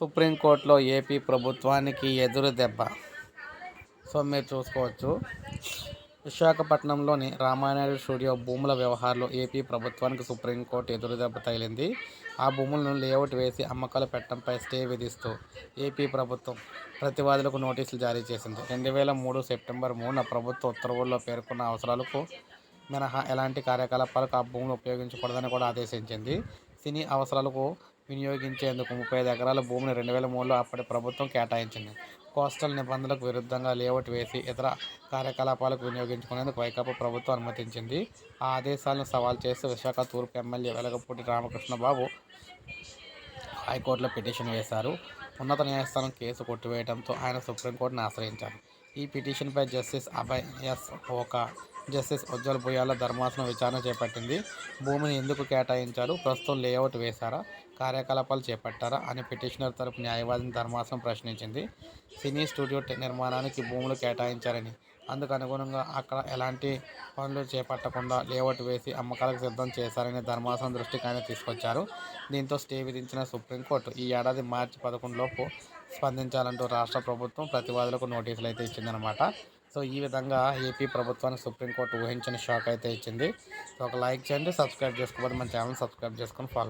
సుప్రీంకోర్టులో ఏపీ ప్రభుత్వానికి ఎదురు దెబ్బ. సో మీరు చూసుకోవచ్చు. విశాఖపట్నంలోని రామానాయుడు స్టూడియో భూముల వ్యవహారంలో ఏపీ ప్రభుత్వానికి సుప్రీంకోర్టు ఎదురు దెబ్బ తగిలింది. ఆ భూములను లేఅవుట్ వేసి అమ్మకాలు పెట్టడంపై స్టే విధిస్తూ ఏపీ ప్రభుత్వం ప్రతివాదులకు నోటీసులు జారీ చేసింది. రెండు వేల మూడు సెప్టెంబర్ మూడున ప్రభుత్వ ఉత్తర్వుల్లో పేర్కొన్న అవసరాలకు మినహా ఎలాంటి కార్యకలాపాలకు ఆ భూములు ఉపయోగించకూడదని కూడా ఆదేశించింది. సినీ అవసరాలకు వినియోగించేందుకు ముప్పై ఐదు ఎకరాల భూమిని రెండు వేల మూడులో అప్పటి ప్రభుత్వం కేటాయించింది. కోస్టల్ నిబంధనలకు విరుద్ధంగా లేఅవుట్ వేసి ఇతర కార్యకలాపాలకు వినియోగించుకునేందుకు వైకాపా ప్రభుత్వం అనుమతించింది. ఆ ఆదేశాలను సవాల్ చేస్తూ విశాఖ తూర్పు ఎమ్మెల్యే వెలగపూటి రామకృష్ణబాబు హైకోర్టులో పిటిషన్ వేశారు. ఉన్నత న్యాయస్థానం కేసు కొట్టివేయడంతో ఆయన సుప్రీంకోర్టును ఆశ్రయించారు. ఈ పిటిషన్పై justice Abhay S Oka justice Ujjal భుయాల ధర్మాసనం విచారణ చేపట్టింది. భూమిని ఎందుకు కేటాయించారు? ప్రస్తుతం లేఅవుట్ వేశారా? కార్యకలాపాలు చేపట్టారా? అని పిటిషనర్ తరపు న్యాయవాదిని ధర్మాసనం ప్రశ్నించింది. సినీ స్టూడియో నిర్మాణానికి భూములు కేటాయించారని. అందుకు అనుగుణంగా అక్కడ ఎలాంటి పనులు చేపట్టకుండా లేఅవుట్ వేసి అమ్మకాలకు సిద్ధం చేశారని ధర్మాసనం దృష్టికి ఆయన తీసుకొచ్చారు. దీంతో స్టే విధించిన సుప్రీంకోర్టు ఈ ఏడాది మార్చి పదకొండులోపు స్పందించాలంటూ రాష్ట్ర ప్రభుత్వం ప్రతివాదులకు నోటీసులు అయితే ఇచ్చిందనమాట సో ఈ విధంగా ఏపీ ప్రభుత్వానికి సుప్రీంకోర్టు ఊహించని షాక్ అయితే ఇచ్చింది. సో ఒక లైక్ చేయండి సబ్స్క్రైబ్ చేసుకోవాలి మన ఛానల్ సబ్స్క్రైబ్ చేసుకొని ఫాలో